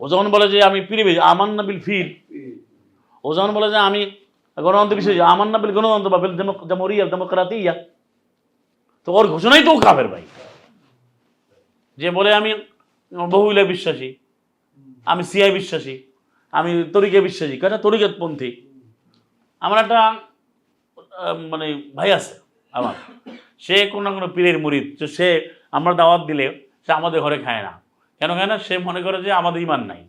ও যখন বলে যে আমি বেশি আমার নাবিল ফির? ও যখন বলে যে আমি গণতন্ত্র বিষয় আমার নাবিল গণতন্ত্র বা বিল জামরিয়া ডেমোক্রাতিয়া তো ওর ঘোষণাই তো ও কাফের ভাই। যে বলে আমি বহুলে বিশ্বাসী, আমি সিআই বিশ্বাসী, আমি তরিকে বিশ্বাসী। কেন? তরিকেত পন্থী। আমার একটা মানে ভাই আছে আমার। সে কোনো কোনো পীরের মুরিদ তো সে আমরা দাওয়াত দিলে সে আমাদের ঘরে খায় না। কেন খায় না? সে মনে করে যে আমাদের ইমান নাই।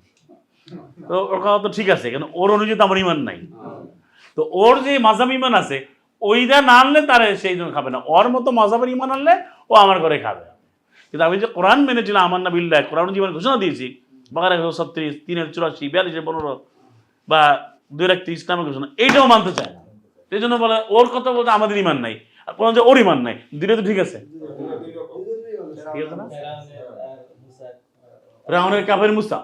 তো ওর কথা তো ঠিক আছে কেন ওর অনুযায়ী তো আমার ইমান নাই। তো ওর যে মাজাব ইমান আছে, ওইটা না আনলে তারে সেই জন্য খাবে না। ওর মতো মাজাবের ইমান আনলে ও আমার ঘরে খাবে। কিন্তু আমি যে কোরআন মেনেছিলাম আমার না বিল্লাহ, কোরআন জীবন ঘোষণা দিয়েছি বাগারে ছত্রিশ, তিনের চুরাশি বিয়াল্লিশের পনেরো বা দুই একটি ইসলামের ঘোষণা, এইটাও মানতে চায় না। সেই জন্য বলে, ওর কথা বলতে আমাদের ইমান নাই। আর কোরআন যে ওর ইমান নাই। দিলে তো ঠিক আছে। ঠিক আছে না? ফেরাউনের কাফের মুসা।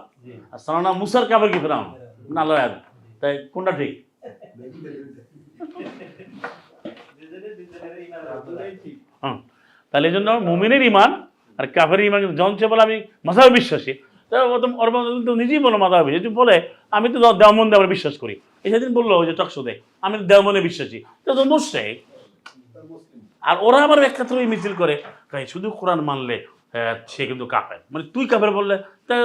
আর সালানা মুসার কাফের কি ফেরাউন? না লয় তাই কোনটা ঠিক? তাহলে এই জন্য মুমিনের ইমান আর কাফের ইমান জন সে বলে আমি মাথায় বিশ্বাসী। তা নিজেই বলো মাথা বিশ্বাসী। বলে আমি তো দেওমন দেওয়ার বিশ্বাস করি। এই সেদিন বলল যে টকশোতে আমি দেওমনে বিশ্বাসী। তো তো মুসে আর ওরা আবার একাত্রই মিছিল করে। কয় শুধু কোরআন মানলে সে কিন্তু কাফের। মানে তুই কাফের বললে, তা,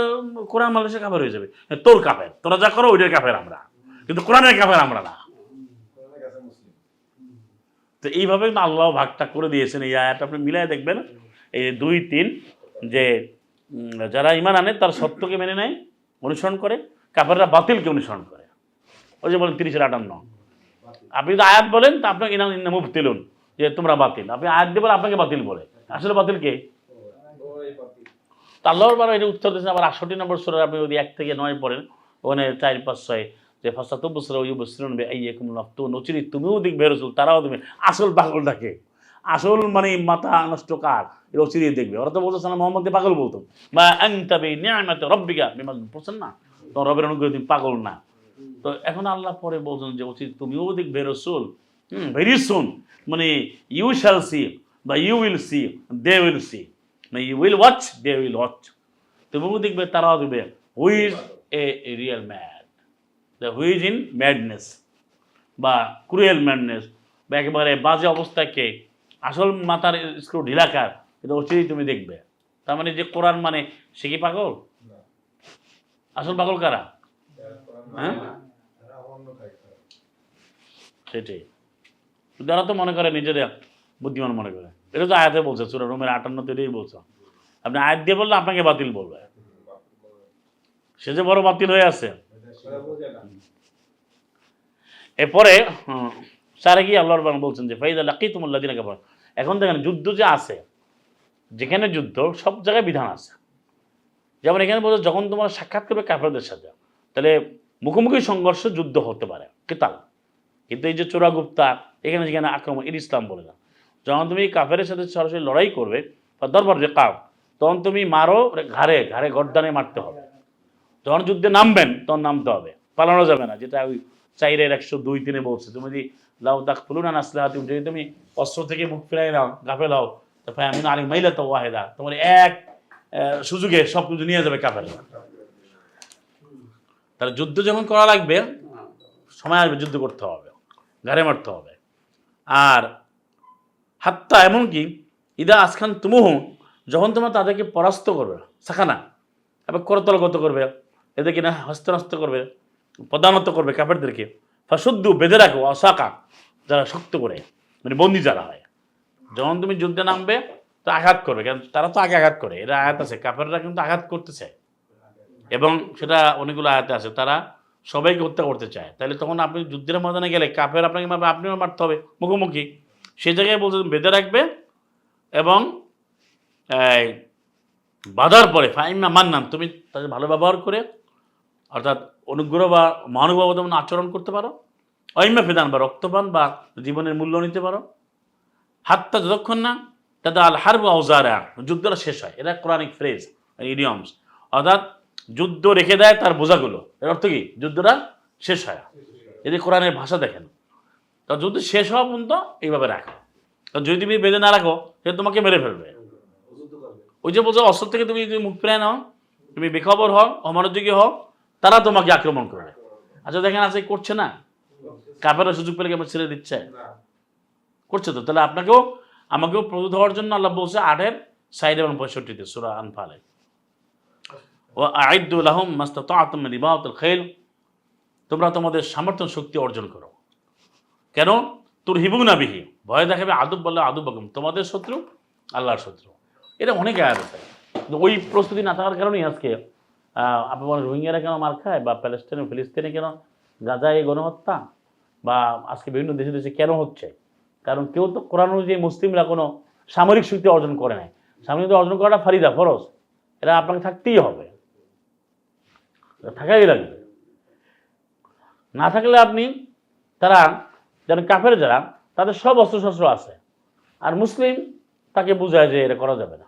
কোরআন মানলে সে কাফের হয়ে যাবে। তোর কাফের। তোরা যা করো ওইটার কাফের আমরা। কিন্তু কোরআনের কাফের আমরা না। তো এইভাবে আল্লাহ ভাগটা করে দিয়েছেন এই আয়াত আপনি মিলাই দেখবেন এই দুই, তিন, যে যারা ইমান আনে, তার সত্যকে মেনে নেয়, অনুসরণ করে। কাপেররা বাতিলকে অনুসরণ করে। ওই যে বলেন তিরিশের আটান্ন। আপনি যদি আয়াত বলেন, তা আপনাকে ইনাম ইন্না মুফতিলুন যে তোমরা বাতিল। আপনি আয়াত বলে আপনাকে বাতিল বলে। আসলে বাতিল কে? আল্লাহর বার এটা উত্তর দিয়েছেন, আবার আটষট্টি নম্বর সুরের আপনি যদি এক থেকে নয় পড়েন, ওখানে চার, পাঁচ, ছয়, যে ফাঁসাতো বছর ওই বসরুন এই একুম নফত নচিরি তুমিও দেখবে রসুল, তারাও দেখবে আসল পাগল পাগলটাকে আসল মানে মাথা নষ্ট কার? দেখবে। ওরা তো বলতো, সালাম মোহাম্মদ পাগল বলতো। বা আং তবে নিয়ামত রব্বিকা বিমাল পড়ছেন না? তোমার রবের অনুগ্রহ তুমি পাগল না। তো এখন আল্লাহ পরে বলছেন যে উচিত তুমিও দেখবে রসুল হুম ভেরি সুন মানে ইউ শ্যাল সি বা you will see they will see মানে you will watch they will watch তুমিও দেখবে তারাও দেখবে who is a real mad the who is in madness বা ক্রুয়েল ম্যাডনেস বা একেবারে বাজে অবস্থাকে আসল মাথার স্ক্রু ঢিলাকার এটা অচিরেই তুমি দেখবে। তার মানে যে কোরআন মানে সে কি পাগল? আসল পাগল কারা? হ্যাঁ? সেটাই। যারা তো মনে করে নিজেদের বুদ্ধিমান মনে করে। এটা তো আয়াতে বলছে, সুরা রুমের আটান্নতে এটাই বলছে। আপনি আয়াত দিয়ে বললে আপনাকে বাতিল বলবে। সে যে বড় বাতিল হয়ে আছে। এরপরে স্যারে কি আল্লাহর বলছেন যে, ফাইদা লাকি তুমুল্লাহ দিন এখন দেখেন, যুদ্ধ যে আছে, যেখানে যুদ্ধ, সব জায়গায় বিধান আছে। যেমন এখানে বলছে, যখন তোমার সাক্ষাৎ করবে কাফেরদের সাথে, তাহলে মুখোমুখি সংঘর্ষ যুদ্ধ হতে পারে। কেতাল কিন্তু এই যে চোরাগুপ্তা, এখানে যেখানে আক্রমণ এর ইসলাম বলে না। যখন তুমি কাফেরের সাথে সরাসরি লড়াই করবে, বা দরবার যে কাপ তখন তুমি মারো ঘাড়ে ঘাড়ে গর্দানে মারতে হবে। যখন যুদ্ধে নামবেন, তখন নামতে হবে। পালানো যাবে না, যেটা ওই চাইরের একশো দুই তিনে বলছে। তুমি যদি লাউ দাখ ফুলুন আসলে তুমি যদি তুমি অস্ত্র থেকে মুখ ফিরাই নাও গাফে লাও তারপরে আমি আলী মাইলা তো ওয়াহেদা, তোমার এক সুযোগে সব কিছু নিয়ে যাবে কাফের তাহলে যুদ্ধ যখন করা লাগবে, সময় আসবে, যুদ্ধ করতে হবে। ঘাড়ে মারতে হবে। আর হাত্তা এমনকি ইদা আসখান তুমুহ যখন তোমরা তাদেরকে পরাস্ত করবে, সাখানা, এবার করতলগত করবে, এদেরকে না হস্তনস্ত করবে প্রধানত করবে কাপড়দেরকে ফাসুদ্দু বেঁধে রাখো অসাকা যারা শক্ত করে মানে বন্দি যারা হয়। যখন তুমি যুদ্ধে নামবে, তো আঘাত করবে, কারণ তারা তো আগে আঘাত করে, এরা আঘাত আছে কাপড়রা কিন্তু আঘাত করতেছে। এবং সেটা অনেকগুলো আয়াতে আছে, তারা সবাইকে হত্যা করতে চায়। তাহলে তখন আপনি যুদ্ধের ময়দানে গেলে কাপের আপনাকে মারবে, আপনিও মারতে হবে, মুখোমুখি। সেই জায়গায় বলতে বেঁধে রাখবে এবং বাধার পরে ফাইমা মান্নান, তুমি তাদের ভালো ব্যবহার করে, অর্থাৎ অনুগ্রহ বা মহানুভাব তেমন আচরণ করতে পারো অহিমা ফেদান বা রক্তপান বা জীবনের মূল্য নিতে পারো। হাতটা যতক্ষণ না তাদের আল হারব আউজারা যুদ্ধটা শেষ হয়। এটা কোরআনিক ফ্রেজ ইডিয়মস অর্থাৎ যুদ্ধ রেখে দেয়, তার বোঝাগুলো। এর অর্থ কি? যুদ্ধটা শেষ হয়। যদি কোরআনের ভাষা দেখেন, তা যুদ্ধ শেষ হওয়া পর্যন্ত এইভাবে রাখো। কারণ যদি তুমি বেঁধে না রাখো, সে তোমাকে মেরে ফেলবে। ওই যে বলছো অস্ত্র থেকে তুমি যদি মুখ ফিরে নাও, তুমি বেখবর হও, অমনোযোগী হও, তারা তোমাকে আক্রমণ করবে। আচ্ছা দেখেন আছে, করছে না? কাপেরা সুযোগ পেলে কেমন ছেড়ে দিচ্ছে? করছে তো। তাহলে আপনাকেও, আমাকেও প্রস্তুত হওয়ার জন্য আল্লাহ বলছে, আটের সাইড এবং পঁয়ষট্টিতে, সুরা আনফালে ও তোমরা তোমাদের সামর্থ্য শক্তি অর্জন করো। কেন? তোর হিবু না বিহি। ভয় দেখাবে, আদব বললে আদব বকম তোমাদের শত্রু, আল্লাহর শত্রু। এটা অনেক আয়াত কিন্তু ওই প্রস্তুতি না থাকার কারণেই আজকে আপনার আপনি রোহিঙ্গারা কেন মার খায় বা প্যালেস্টাইন ফিলিস্তিনে কেন গাজায় গণহত্যা? বা আজকে বিভিন্ন দেশে দেশে কেন হচ্ছে? কারণ কেউ তো কোরআন অনুযায়ী মুসলিমরা কোনো সামরিক শক্তি অর্জন করে নাই। সামরিক অর্জন করাটা ফারিদা, ফরজ। এটা আপনাকে থাকতেই হবে। থাকাই লাগবে। না থাকলে আপনি, তারা যারা কাফের যারা, তাদের সব অস্ত্রশস্ত্র আছে। আর মুসলিম তাকে বোঝায় যে এটা করা যাবে না।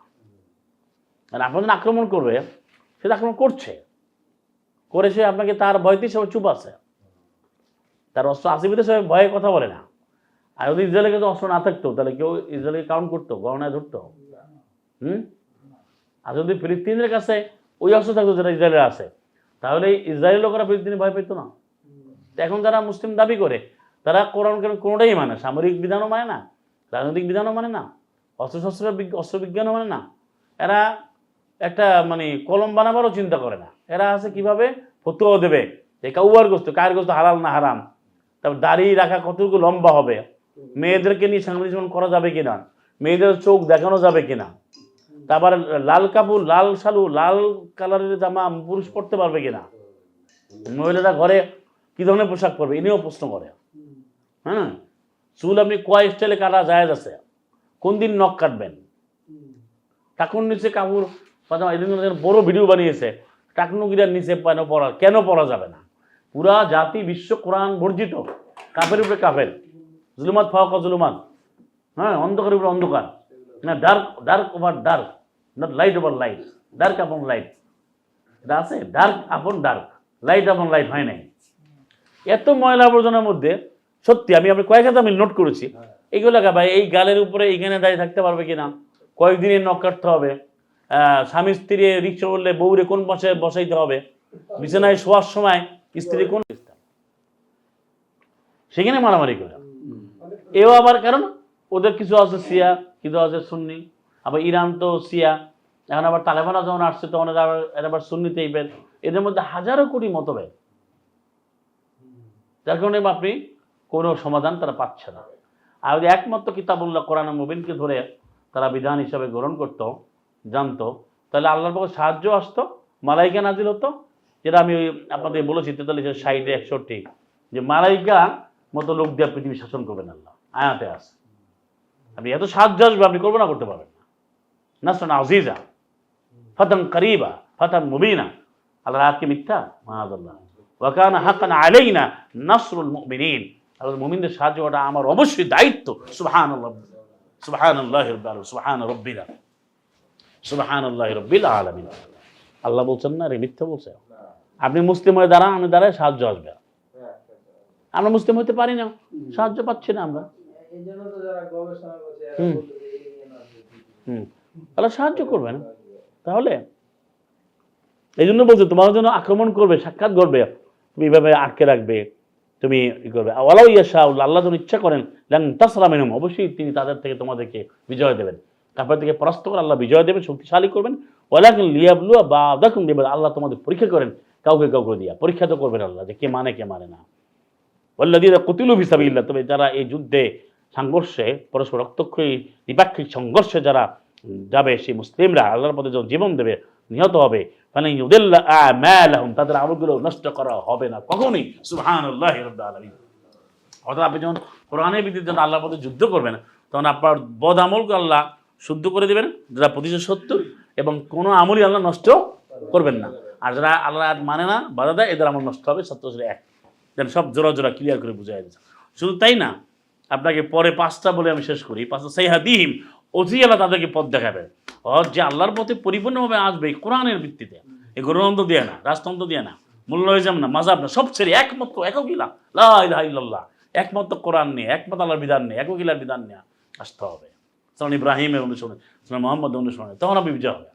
আর আপনাদের আক্রমণ করবে, সে আক্রমণ করছে। করে সে আপনাকে তার ভয়তেই সবাই চুপ আছে। তার অস্ত্র আছে বিধে সবাই ভয়ে কথা বলে না। আর যদি ইসরায়েলের কাছে অস্ত্র না থাকতো, তাহলে কেউ ইসরায়েলকে কাউন্ট করতো গণনায় ধরতো। হুম? আর যদি ফিলিস্তিনের কাছে ওই অস্ত্র থাকতো যেটা ইসরায়েলের আছে তাহলে ইসরায়েল লোকেরা ফিলিস্তিনি ভয় পেত না। এখন যারা মুসলিম দাবি করে তারা কোরআন কেন কোনোটাই মানে না। সামরিক বিধানও মানে না রাজনৈতিক বিধানও মানে না অস্ত্রশস্ত্র বিজ্ঞ- অস্ত্রবিজ্ঞানও মানে না। এরা একটা মানে কলম বানাবারও চিন্তা করে না। এরা আছে কীভাবে? ফতুয়াও দেবে যে কাউয়ার গোস্ত কার গোস্ত হালাল না হারাম। তারপর দাড়ি রাখা কতটুকু লম্বা হবে? মেয়েদেরকে নিয়ে সাংবাদিক করা যাবে কিনা? মেয়েদের চোখ দেখানো যাবে কিনা? তারপর লাল কাপড়, লাল শালু, লাল কালারের জামা পুরুষ পরতে পারবে কিনা? মহিলারা ঘরে কি ধরনের পোশাক পরবে? ইনিও প্রশ্ন করে। হ্যাঁ? চুল আপনি কয় স্টাইলে কাটা যায় আছে? কোন দিন নখ কাটবেন? টাকুন নিচে কাপড় পাজামা জন্য বড় ভিডিও বানিয়েছে। টাকনুগিরার নিচে কেন পড়া কেন পড়া যাবে না? পুরা জাতি, বিশ্ব কোরআন বর্জিত। কাপের উপরে কাপের। জুলুমাত ফাওকা জুলুমাত। হ্যাঁ? অন্ধকারের উপরে অন্ধকার। না dark dark over dark not light over light dark upon light এটা আছে? ডার্ক আপন ডার্ক লাইট আপন লাইট হয় নাই। এত ময়লা আবর্জনার মধ্যে, সত্যি আমি আমি কয়েক হাজার আমি নোট করেছি। এইগুলো ভাই, এই গালের উপরে এইখানে দাঁড়িয়ে থাকতে পারবে কিনা? কয়েকদিনের নখ কাটতে হবে। স্বামী স্ত্রী রিক্সা করলে বউরে কোন পাশে বসাইতে হবে? বিছানায় শোয়ার সময় স্ত্রী কোন সেখানে মারামারি করে। এও আবার কারণ? ওদের কিছু আছে সিয়া কিছু আছে সুন্নি। আবার ইরান তো সিয়া এখন আবার তালেবানা যখন আসছে, তখন এরা আবার এরা আবার সুন্নি টাইপের। এদের মধ্যে হাজারো কোটি মতভেদ। যার কারণে আপনি কোনো সমাধান তারা পাচ্ছে না। আর যদি একমাত্র কিতাবুল্লাহ কোরআন মুবিনকে ধরে তারা বিধান হিসাবে গ্রহণ করত, জানতো, তাহলে আল্লাহর পক্ষে সাহায্য আসতো, মালাইকা নাজিল হতো। যেটা আমি আপনাদের বলেছি, তেতাল্লিশের ষাটে একষট্টি, যে মালাইকা মতো লোক দিয়ে পৃথিবী শাসন করবেন আল্লাহ, আয়াতে আছে। আপনি এত সাহায্য আসবে আপনি কল্পনা করতে পারবেন না। নাসরান আজিজা, ফাতান করিবা, ফাতান মুবিনা। আল্লাহ রাতকে মিথ্যা? মাহাদুল্লাহ ওয়াকান হাকান আলাইনা নাসরুল মুমিনিন। আল্লাহ মুমিনদের সাহায্য করা আমার অবশ্যই দায়িত্ব। সুবহান আল্লাহ সুবহান আল্লাহ সুবহান রব্বিলা সুবহান আল্লাহ রব্বিল আলামিন। আল্লাহ বলছেন না রে মিথ্যা বলছে। আপনি মুসলিম হয়ে দাঁড়ান, আমি দাঁড়ায় সাহায্য আসবে। আমরা মুসলিম হতে পারি না। সাহায্য পাচ্ছি না আমরা। তাহলে সাহায্য করবেন। তাহলে? এই জন্য বলছে তোমার জন্য আক্রমণ করবে সাক্ষাৎ করবে তুমি এইভাবে আটকে রাখবে তুমি ই করবে। আল্লাহ ইয়াশা আল্লাহ যখন ইচ্ছা করেন লেন তাসরা মেনম অবশ্যই তিনি তাদের থেকে তোমাদেরকে বিজয় দেবেন। তারপর থেকে পরাস্ত করে আল্লাহ বিজয় দেবেন শক্তিশালী করবেন। ওলাকিন লিয়াবলু বা দেখুন দেবেন আল্লাহ তোমাদের পরীক্ষা করেন কাউকে কাউকে দিয়া। পরীক্ষা তো করবেন আল্লাহ যে কে মানে কে মানে না। ওল্লাদিরা কতিলু বিসাবিল্লাহ তবে যারা এই যুদ্ধে সংঘর্ষে, পরস্পর রক্তক্ষয়ী, দ্বিপাক্ষিক সংঘর্ষে যারা যাবে, সেই মুসলিমরা আল্লাহর পথে যখন জীবন দেবে, নিহত হবে। মানে ইউদিল্লা তাদের আমলগুলো নষ্ট করা হবে না কখনোই। রাব্বিল আলামিন। অর্থাৎ আপনি যখন কোরআনের ভিত্তিতে যখন আল্লাহর পথে যুদ্ধ করবেন, তখন আপনার বদ আমলকে আল্লাহ শুদ্ধ করে দেবেন, যারা প্রতিশোধ সত্য, এবং কোনো আমলই আল্লাহ নষ্ট করবেন না। আর যারা আল্লাহ মানে না, বাধা দেয়, এদের আমল নষ্ট হবে সত্য এক। যেন সব জোড়া জোড়া ক্লিয়ার করে বুঝাই শুধু তাই না আপনাকে পরে পাঁচটা বলে আমি শেষ করি। পাঁচটা সাইহা দিহিম অজি আল্লাহ তাদেরকে পথ দেখাবে হজ যে আল্লাহর পথে পরিপূর্ণভাবে আসবে কোরআনের ভিত্তিতে। এই গণতন্ত্র দিয়ে না, রাজতন্ত্র দিয়ে না মূল্যজাম না মাজাব না, সব ছেড়ে একমাত্র এককিলা লাহ একমাত্র কোরআন নিয়ে, একমাত্র আল্লাহর বিধান নিয়ে এককিলার বিধান নিয়ে আসতে হবে। সুরান ইব্রাহিমের অনুসরণে মোহাম্মদ অনুসরণে। তখন আপনি বিজয় হবে